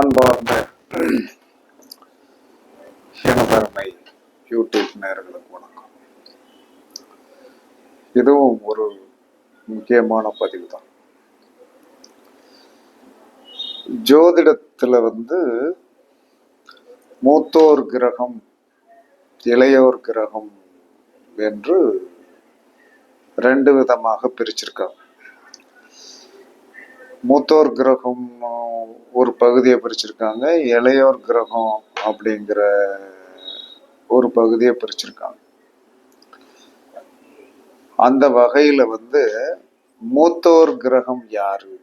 அன்பார்ந்த இனப்பெருமை யூடியூப் நேர்களுக்கு வணக்கம். இதுவும் ஒரு முக்கியமான பதிவு தான் ஜோதிடத்தில் வந்து மூத்தோர் கிரகம் இளையோர் கிரகம் என்று ரெண்டு விதமாக பிரிச்சிருக்காங்க. மூத்தோர் கிரகம் ஒரு பகுதியை பிரிச்சிருக்காங்க. இளையோர் கிரகம் அப்படிங்கிற ஒரு பகுதியை பிரிச்சிருக்காங்க. அந்த வகையில் வந்து மூத்தோர் கிரகம் யாரு?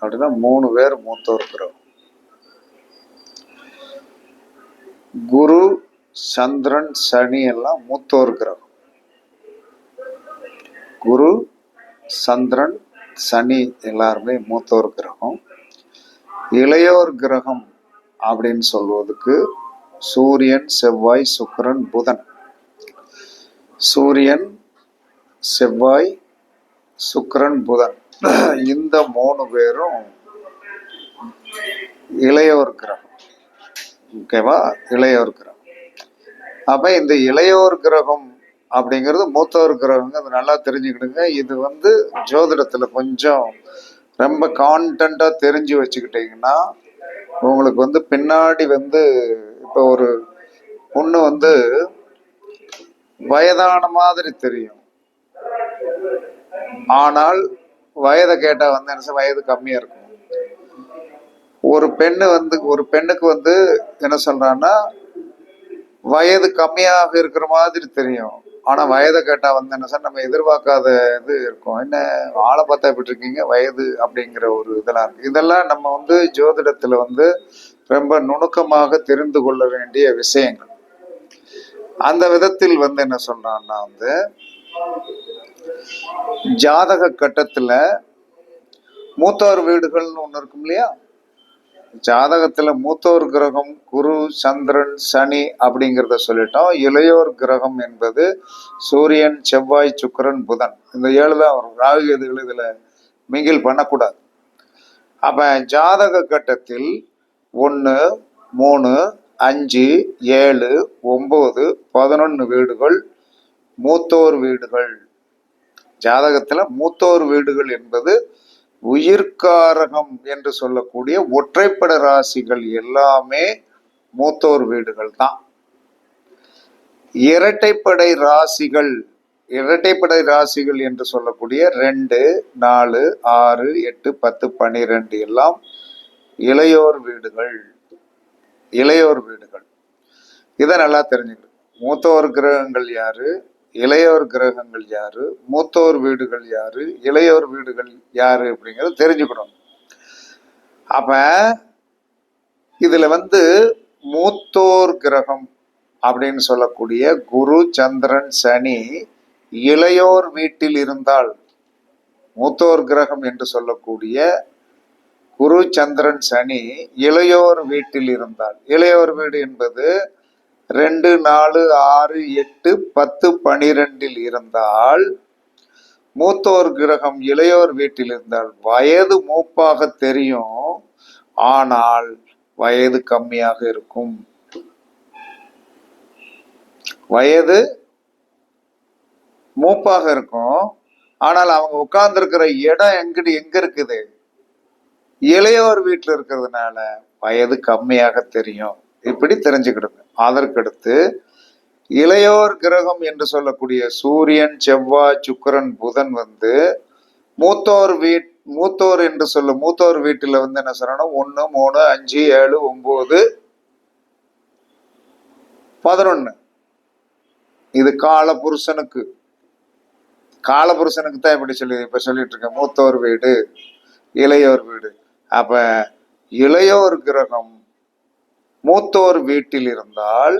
அப்படின்னா மூணு பேர் மூத்தோர் கிரகம். குரு சந்திரன் சனி எல்லாம் மூத்தோர் கிரகம். குரு சந்திரன் சனி எல்லாருமே மூத்தோர் கிரகம். இளையோர் கிரகம் அப்படின்னு சொல்வதுக்கு சூரியன் செவ்வாய் சுக்கிரன் புதன். சூரியன் செவ்வாய் சுக்கிரன் புதன். இந்த மூணு பேரும் இளையோர் கிரகம். ஓகேவா? இளையோர் கிரகம். அப்ப இந்த இளையோர் கிரகம் அப்படிங்கிறது மூத்தம் இருக்கிறவங்க அது நல்லா தெரிஞ்சுக்கிடுங்க. இது வந்து ஜோதிடத்தில் கொஞ்சம் ரொம்ப கான்டென்ட்டா தெரிஞ்சு வச்சுக்கிட்டீங்கன்னா உங்களுக்கு வந்து பின்னாடி வந்து இப்போ ஒரு பொண்ணு வந்து வயதான மாதிரி தெரியும். ஆனால் வயதை கேட்டால் வந்து என்ன சொல்ல, வயது கம்மியாக இருக்கும். ஒரு பெண்ணு வந்து ஒரு பெண்ணுக்கு வந்து என்ன சொல்றான்னா வயது கம்மியாக இருக்கிற மாதிரி தெரியும். ஆனா வயதை கேட்டா வந்து என்ன சார் நம்ம எதிர்பார்க்காத இது இருக்கும். என்ன ஆளை பார்த்தா எப்படி இருக்கீங்க? வயது அப்படிங்கிற ஒரு இதெல்லாம் இருக்கு. இதெல்லாம் நம்ம வந்து ஜோதிடத்துல வந்து ரொம்ப நுணுக்கமாக தெரிந்து கொள்ள வேண்டிய விஷயங்கள். அந்த விதத்தில் வந்து என்ன சொல்றான்னா வந்து ஜாதக கட்டத்துல மூத்தோர் வீடுகள்னு ஒன்று இருக்கும் இல்லையா? ஜாதகத்துல மூத்தோர் கிரகம் குரு சந்திரன் சனி அப்படிங்கிறத சொல்லிட்டோம். இளையோர் கிரகம் என்பது சூரியன் செவ்வாய் சுக்கிரன் புதன். இந்த ஏழு தான் வரும். ராகு கேதுகள் மிங்கில் பண்ணக்கூடாது. அப்ப ஜாதக கட்டத்தில் ஒன்று மூணு அஞ்சு ஏழு ஒம்பது பதினொன்று வீடுகள் மூத்தோர் வீடுகள். ஜாதகத்துல மூத்தோர் வீடுகள் என்பது உயிர்காரகம் என்று சொல்லக்கூடிய ஒற்றைப்பட ராசிகள் எல்லாமே மூத்தோர் வீடுகள் தான். இரட்டைப்படை ராசிகள் இரட்டைப்படை ராசிகள் என்று சொல்லக்கூடிய ரெண்டு நாலு ஆறு எட்டு பத்து பன்னிரெண்டு எல்லாம் இளையோர் வீடுகள். இளையோர் வீடுகள். இதை நல்லா தெரிஞ்சுக்கணும். மூத்தோர் கிரகங்கள் யாரு? இளையோர் கிரகங்கள் யாரு? மூத்தோர் வீடுகள் யாரு? இளையோர் வீடுகள் யாரு அப்படிங்கறத தெரிஞ்சுக்கணும். அப்ப இதுல வந்து மூத்தோர் கிரகம் அப்படின்னு சொல்லக்கூடிய குரு சந்திரன் சனி இளையோர் வீட்டில் இருந்தால் மூத்தோர் கிரகம் என்று சொல்லக்கூடிய குரு சந்திரன் சனி இளையோர் வீட்டில் இருந்தால். இளையோர் வீடு என்பது ரெண்டு நாலு ஆறு எட்டு பத்து பனிரெண்டில் இருந்தால் மூத்தோர் கிரகம் இளையோர் வீட்டில் இருந்தால் வயது மூப்பாக தெரியும். ஆனால் வயது கம்மியாக இருக்கும். வயது மூப்பாக இருக்கும். ஆனால் அவங்க உட்கார்ந்துருக்கிற இடம் எங்கிட்டு எங்க இருக்குது? இளையோர் வீட்டில் இருக்கிறதுனால வயது கம்மியாக தெரியும். இப்படி தெரிஞ்சுக்கிடுங்க. அதற்கடுத்து இளையோர் கிரகம் என்று சொல்லக்கூடிய சூரியன் செவ்வாய் சுக்கிரன் புதன் வந்து மூத்தோர் வீட் மூத்தோர் என்று சொல்ல மூத்தோர் வீட்டில் வந்து என்ன சொல்லணும்? ஒன்று மூணு அஞ்சு ஏழு ஒம்பது பதினொன்னு. இது கால புருஷனுக்கு கால புருஷனுக்கு தான் இப்படி சொல்லி இப்போ சொல்லிட்டு இருக்கேன். மூத்தோர் வீடு இளையோர் வீடு. அப்ப இளையோர் கிரகம் மூத்தோர் வீட்டில் இருந்தால்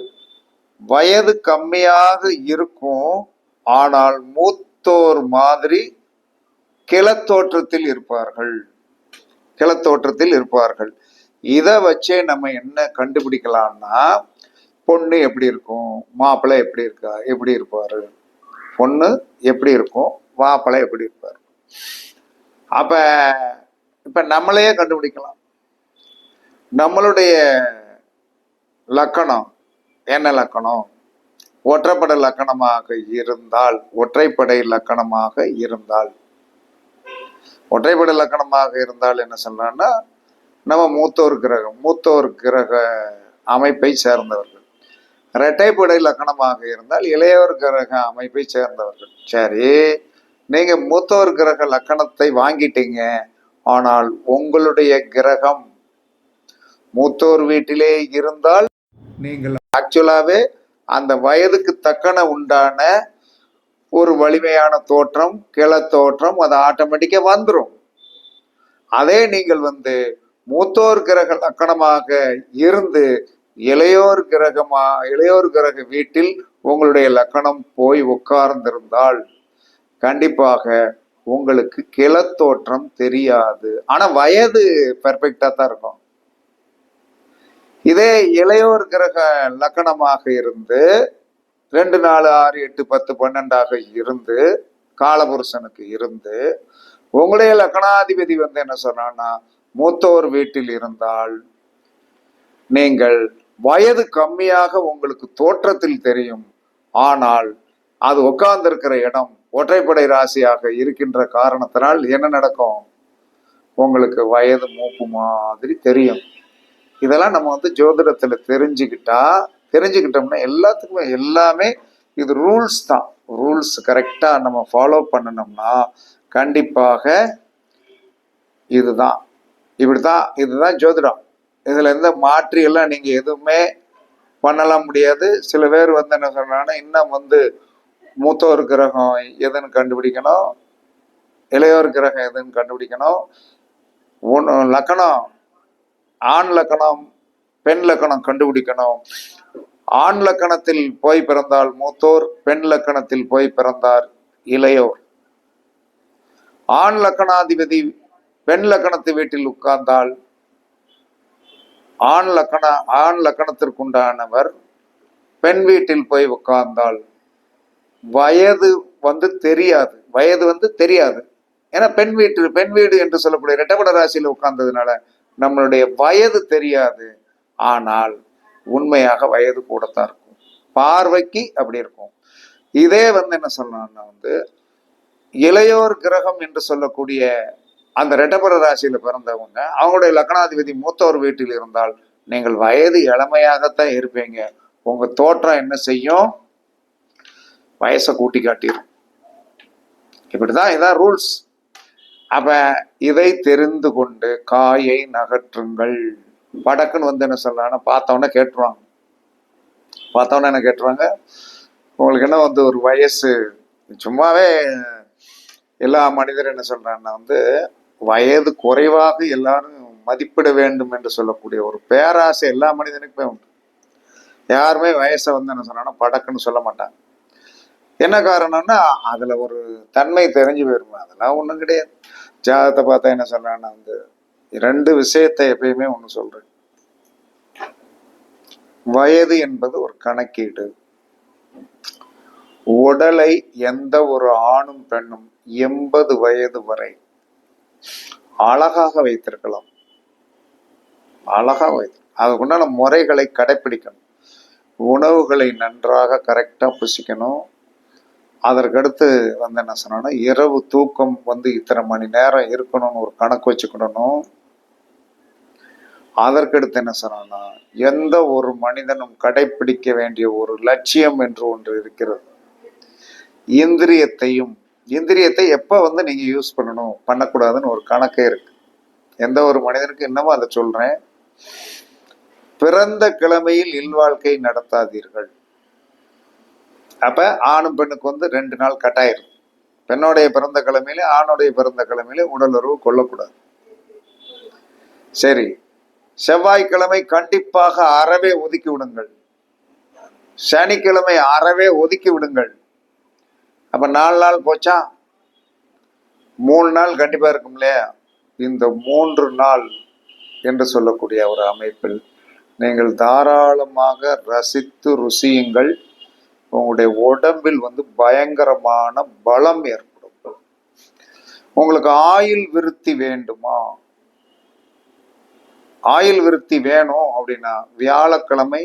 வயது கம்மியாக இருக்கும். ஆனால் மூத்தோர் மாதிரி கிளத்தோற்றத்தில் இருப்பார்கள். கிளத்தோற்றத்தில் இருப்பார்கள். இதை வச்சே நம்ம என்ன கண்டுபிடிக்கலாம்னா பொண்ணு எப்படி இருக்கும்? மாப்பிள்ளை எப்படி இருக்கா? எப்படி இருப்பாரு? பொண்ணு எப்படி இருக்கும்? மாப்பிள்ளை எப்படி இருப்பார்? அப்ப இப்ப நம்மளையே கண்டுபிடிக்கலாம். நம்மளுடைய லக்கணம். என்ன லக்கணம்? ஒற்றைப்படை லக்கணமாக இருந்தால் ஒற்றைப்படை லக்கணமாக இருந்தால். ஒற்றைப்படை லக்கணமாக இருந்தால் என்ன சொல்றான்னா நம்ம மூத்தோர் கிரகம் மூத்தோர் கிரக அமைப்பை சேர்ந்தவர்கள். இரட்டைப்படை லக்கணமாக இருந்தால் இளையோர் கிரக அமைப்பை சேர்ந்தவர்கள். சரி நீங்க மூத்தோர் கிரக லக்கணத்தை வாங்கிட்டீங்க ஆனால் உங்களுடைய கிரகம் மூத்தோர் வீட்டிலே இருந்தால் நீங்கள் ஆக்சுவலாவே அந்த வயதுக்கு தக்கன உண்டான ஒரு வலிமையான தோற்றம் கிள தோற்றம் அது ஆட்டோமேட்டிக்கா வந்துடும் அதே நீங்கள் வந்து மூத்தோர் கிரக லக்கணமாக இருந்து இளையோர் கிரகமா இளையோர் கிரக வீட்டில் உங்களுடைய லக்கணம் போய் உட்கார்ந்திருந்தால் கண்டிப்பாக உங்களுக்கு கிளத்தோற்றம் தெரியாது. ஆனா வயது பெர்ஃபெக்டா தான் இருக்கும். இதே இளையோர் கிரக லக்கணமாக இருந்து ரெண்டு நாலு ஆறு எட்டு பத்து பன்னெண்டாக இருந்து காலபுருஷனுக்கு இருந்து உங்களுடைய லக்கணாதிபதி வந்து என்ன சொன்னான்னா மூத்தோர் வீட்டில் இருந்தால் நீங்கள் வயது கம்மியாக உங்களுக்கு தோற்றத்தில் தெரியும். ஆனால் அது உட்கார்ந்திருக்கிற இடம் ஒற்றைப்படை ராசியாக இருக்கின்ற காரணத்தினால் என்ன நடக்கும்? உங்களுக்கு வயது மூப்பு மாதிரி தெரியும். இதெல்லாம் நம்ம வந்து ஜோதிடத்துல தெரிஞ்சுக்கிட்டா தெரிஞ்சுக்கிட்டோம்னா எல்லாத்துக்குமே எல்லாமே இது ரூல்ஸ் தான். ரூல்ஸ் கரெக்டா நம்ம ஃபாலோ பண்ணணும்னா கண்டிப்பாக இதுதான். இப்படிதான் இதுதான் ஜோதிடம். இதுல இருந்து மாற்றி எல்லாம் நீங்க எதுவுமே பண்ணலாம் முடியாது. சில பேர் வந்து என்ன சொல்றாங்கன்னா இன்னும் வந்து மூத்தோர் கிரகம் எதுன்னு கண்டுபிடிக்கணும் இளையோர் கிரகம் எதுன்னு கண்டுபிடிக்கணும். ஒன்று லக்கணம் ஆண் லக்கணம் பெண் லக்கணம் கண்டுபிடிக்கணும். ஆண் லக்கணத்தில் போய் பிறந்தால் மூத்தோர் பெண் லக்கணத்தில் போய் பிறந்தார் இளையோர். ஆண் லக்கணாதிபதி பெண் லக்கணத்து வீட்டில் உட்கார்ந்தால் ஆண் லக்கண ஆண் லக்கணத்திற்குண்டானவர் பெண் வீட்டில் போய் உட்கார்ந்தால் வயது வந்து தெரியாது வயது வந்து தெரியாது. ஏன்னா பெண் வீட்டு பெண் வீடு என்று சொல்லக்கூடிய ரெட்டபட ராசியில் உட்கார்ந்ததுனால நம்மளுடைய வயது தெரியாது. ஆனால் உண்மையாக வயது கூடத்தான் இருக்கும். பார்வைக்கு அப்படி இருக்கும். இதே வந்து என்ன சொல்லணும்னா வந்து இளையோர் கிரகம் என்று சொல்லக்கூடிய அந்த ரெட்டபர ராசியில பிறந்தவங்க அவங்களுடைய லக்னாதிபதி மூத்தோர் வீட்டில் இருந்தால் நீங்கள் வயது இளமையாகத்தான் இருப்பீங்க. உங்க தோற்றம் என்ன செய்யும்? வயசை கூட்டி காட்டிடும் இப்படிதான் இதான் ரூல்ஸ். அப்ப இதை தெரிந்து கொண்டு காயை நகற்றுங்கள். படக்குன்னு வந்து என்ன சொல்றாங்கன்னா பார்த்தவொன்னே கேட்டுருவாங்க. பார்த்தவொன்னே என்ன கேட்டுருவாங்க? உங்களுக்கு என்ன வந்து ஒரு வயசு சும்மாவே எல்லா மனிதரும் என்ன சொல்றாங்கன்னா வந்து வயது குறைவாக எல்லாரும் மதிப்பிட வேண்டும் என்று சொல்லக்கூடிய ஒரு பேராசை எல்லா மனிதனுக்குமே உண்டு. யாருமே வயசை வந்து என்ன சொன்னாங்கன்னா படக்குன்னு சொல்ல மாட்டாங்க. என்ன காரணம்னா அதுல ஒரு தன்மை தெரிஞ்சு போயிருமே? அதெல்லாம் ஒன்றும் கிடையாது. ஜாதகத்தை பார்த்தா என்ன சொல்றான்னா வந்து ரெண்டு விஷயத்தை எப்பயுமே ஒன்று சொல்றேன். வயது என்பது ஒரு கணக்கீடு. உடலை எந்த ஒரு ஆணும் பெண்ணும் எண்பது வயது வரை அழகாக வைத்திருக்கலாம். அழகாக வைத்து அதுக்குண்டான முறைகளை கடைபிடிக்கணும் உணவுகளை நன்றாக கரெக்டாக புசிக்கணும். அதற்கடுத்து வந்து என்ன சொன்னோன்னா இரவு தூக்கம் வந்து இத்தனை மணி நேரம் இருக்கணும்னு ஒரு கணக்கு வச்சுக்கிடணும் அதற்கடுத்து என்ன சொன்னோன்னா எந்த ஒரு மனிதனும் கடைபிடிக்க வேண்டிய ஒரு லட்சியம் என்று ஒன்று இருக்கிறது. இந்திரியத்தையும் இந்திரியத்தை எப்போ வந்து நீங்க யூஸ் பண்ணணும் பண்ணக்கூடாதுன்னு ஒரு கணக்கே இருக்கு. எந்த ஒரு மனிதனுக்கு இன்னமும் அதை சொல்றேன். பிறந்த கிழமையில் இல்வாழ்க்கை நடத்தாதீர்கள். அப்போ ஆணும் பெண்ணுக்கு வந்து ரெண்டு நாள் கட்டாயிரும். பெண்ணுடைய பிறந்த கிழமையில ஆணுடைய பிறந்த கிழமையில உடலுறவு கொள்ளக்கூடாது. சரி. செவ்வாய்க்கிழமை கண்டிப்பாக அறவே ஒதுக்கி விடுங்கள். சனிக்கிழமை அறவே ஒதுக்கி விடுங்கள். அப்ப நாலு நாள் போச்சா? மூணு நாள் கண்டிப்பா இருக்கும் இல்லையா? இந்த மூன்று நாள் என்று சொல்லக்கூடிய ஒரு அமைப்பில் நீங்கள் தாராளமாக ரசித்து ருசியுங்கள். உங்களுடைய உடம்பில் வந்து பயங்கரமான பலம் ஏற்படும். உங்களுக்கு ஆயுள் விருத்தி வேண்டுமா? ஆயுள் விருத்தி வேணும் அப்படின்னா வியாழக்கிழமை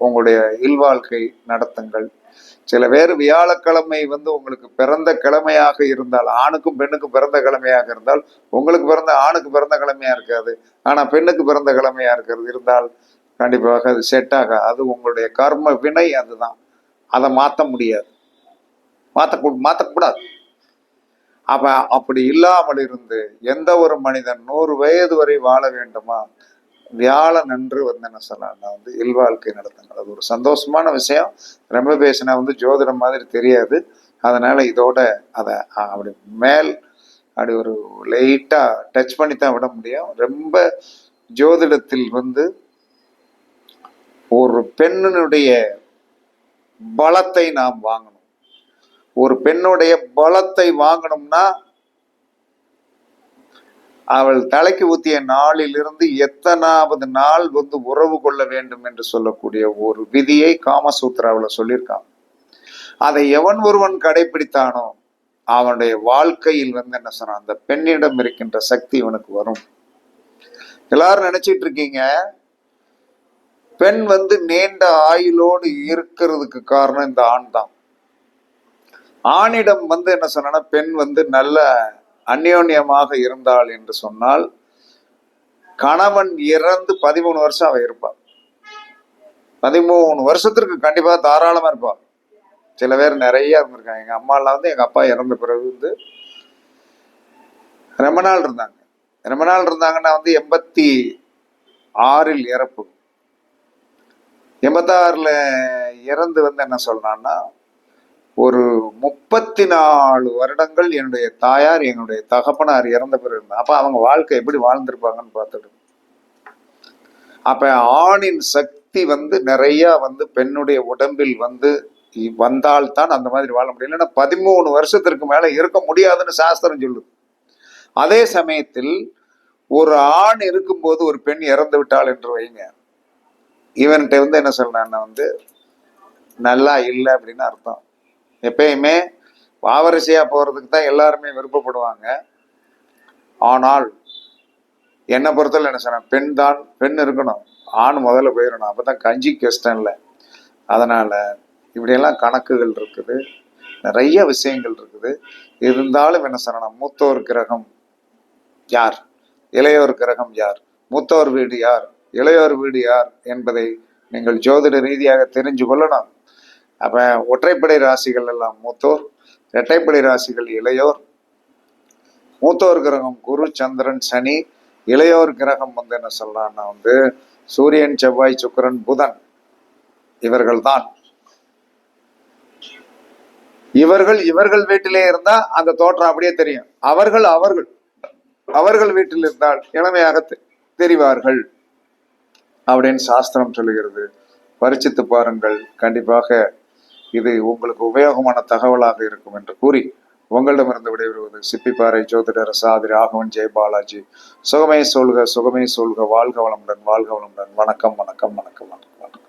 உங்களுடைய இல்வாழ்க்கை நடத்துங்கள். சில பேர் வியாழக்கிழமை வந்து உங்களுக்கு பிறந்த கிழமையாக இருந்தால் ஆணுக்கும் பெண்ணுக்கும் பிறந்த கிழமையாக இருந்தால் உங்களுக்கு பிறந்த ஆணுக்கு பிறந்த கிழமையா இருக்காது. ஆனா பெண்ணுக்கு பிறந்த கிழமையா இருக்கிறது இருந்தால் கண்டிப்பாக அது செட் ஆக அது உங்களுடைய கர்ம வினை அதுதான். அதை மாற்ற முடியாது. மாற்ற மாற்றக்கூடாது அப்போ அப்படி இல்லாமல் இருந்து எந்த ஒரு மனிதன் நூறு வயது வரை வாழ வேண்டுமா? வியாழன் அன்று வந்து என்ன சொல்லலாம் நான் வந்து இல்வாழ்க்கை நடத்துங்கள். அது ஒரு சந்தோஷமான விஷயம். ரொம்ப பேசினா வந்து ஜோதிடம் மாதிரி தெரியாது. அதனால இதோட அதை அப்படி மேல் அப்படி ஒரு லைட்டாக டச் பண்ணி தான் விட முடியும். ரொம்ப ஜோதிடத்தில் வந்து ஒரு பெண்ணினுடைய பலத்தை நாம் வாங்கணும். ஒரு பெண்ணுடைய பலத்தை வாங்கணும்னா அவள் தலைக்கு ஊத்திய நாளிலிருந்து எத்தனாவது நாள் வந்து உறவு கொள்ள வேண்டும் என்று சொல்லக்கூடிய ஒரு விதியை காமசூத்ராவில் சொல்லியிருக்கான் அதை எவன் ஒருவன் கடைபிடித்தானோ அவனுடைய வாழ்க்கையில் வந்து என்ன சொன்னான்? அந்த பெண்ணிடம் இருக்கின்ற சக்தி இவனுக்கு வரும். எல்லாரும் நினைச்சிட்டு இருக்கீங்க? பெண் வந்து நீண்ட ஆயுளோடு இருக்கிறதுக்கு காரணம் இந்த ஆண் தான். ஆணிடம் வந்து என்ன சொன்னா பெண் வந்து நல்ல அந்யோன்யமாக இருந்தாள் என்று சொன்னால் கணவன் இறந்து பதிமூணு வருஷம் அவ இருப்பாள் பதிமூணு வருஷத்திற்கு கண்டிப்பா தாராளமா இருப்பாள் சில பேர் நிறைய இருந்திருக்காங்க எங்க அம்மாலாம் வந்து எங்க அப்பா இறந்த பிறகு வந்து ரொம்ப நாள் இருந்தாங்க. ரொம்ப நாள் இருந்தாங்கன்னா வந்து எண்பத்தி ஆறில் இறப்பு. எமதாரில் இறந்து வந்து என்ன சொல்கிறான்னா ஒரு முப்பத்தி நாலு வருடங்கள் என்னுடைய தாயார் என்னுடைய தகப்பனார் இறந்த பிறகு இருந்தா அப்போ அவங்க வாழ்க்கை எப்படி வாழ்ந்திருப்பாங்கன்னு பார்த்துட்டு அப்ப ஆணின் சக்தி வந்து நிறைய வந்து பெண்ணுடைய உடம்பில் வந்து வந்தால்தான் அந்த மாதிரி வாழ முடியும். இல்லைன்னா பதிமூணு வருஷத்திற்கு மேல இருக்க முடியாதுன்னு சாஸ்திரம் சொல்லுது. அதே சமயத்தில் ஒரு ஆண் இருக்கும்போது ஒரு பெண் இறந்து விட்டாள் என்று வைங்க இவன்கிட்ட வந்து என்ன சொல்றான்னா வந்து நல்லா இல்லை அப்படின்னு அர்த்தம். எப்பயுமே வாவரிசையா போறதுக்கு தான் எல்லாருமே விருப்பப்படுவாங்க. ஆனால் என்னை பொறுத்தவரை என்ன சொன்னேன் பெண் தான் பெண் இருக்கணும். ஆண் முதல்ல போயிடணும். அப்பதான் கஞ்சி கஷ்டம் இல்லை அதனால இப்படியெல்லாம் கணக்குகள் இருக்குது. நிறைய விஷயங்கள் இருக்குது. இருந்தாலும் என்ன சொல்லணும் மூத்தோர் கிரகம் யார்? இளையோர் கிரகம் யார்? மூத்தோர் வீடு யார்? இளையோர் வீடு யார் என்பதை நீங்கள் ஜோதிட ரீதியாக தெரிஞ்சு கொள்ளணும் அப்ப ஒற்றைப்படை ராசிகள் எல்லாம் மூத்தோர் இரட்டைப்படை ராசிகள் இளையோர். மூத்தோர் கிரகம் குரு சந்திரன் சனி. இளையோர் கிரகம் வந்து என்ன சொல்லலாம்னா வந்து சூரியன் செவ்வாய் சுக்கரன் புதன் இவர்கள் தான் இவர்கள் இவர்கள் வீட்டிலே இருந்தா அந்த தோற்றம் அப்படியே தெரியும். அவர்கள் அவர்கள். அவர்கள் வீட்டில் இருந்தால் இளமையாக தெரிவார்கள். அப்படின்னு சாஸ்திரம் சொல்லுகிறது. பரிச்சித்து பாருங்கள். கண்டிப்பாக இது உங்களுக்கு உபயோகமான தகவலாக இருக்கும் என்று கூறி உங்களிடமிருந்து விடைபெறுவது சிப்பிப்பாறை ஜோதிடர் சாதி ராகவன் ஜெய் பாலாஜி. சுகமே சொல்க சுகமே சொல்க. வாழ்க வளமுடன் வாழ்க வளமுடன். வணக்கம் வணக்கம் வணக்கம் வணக்கம்.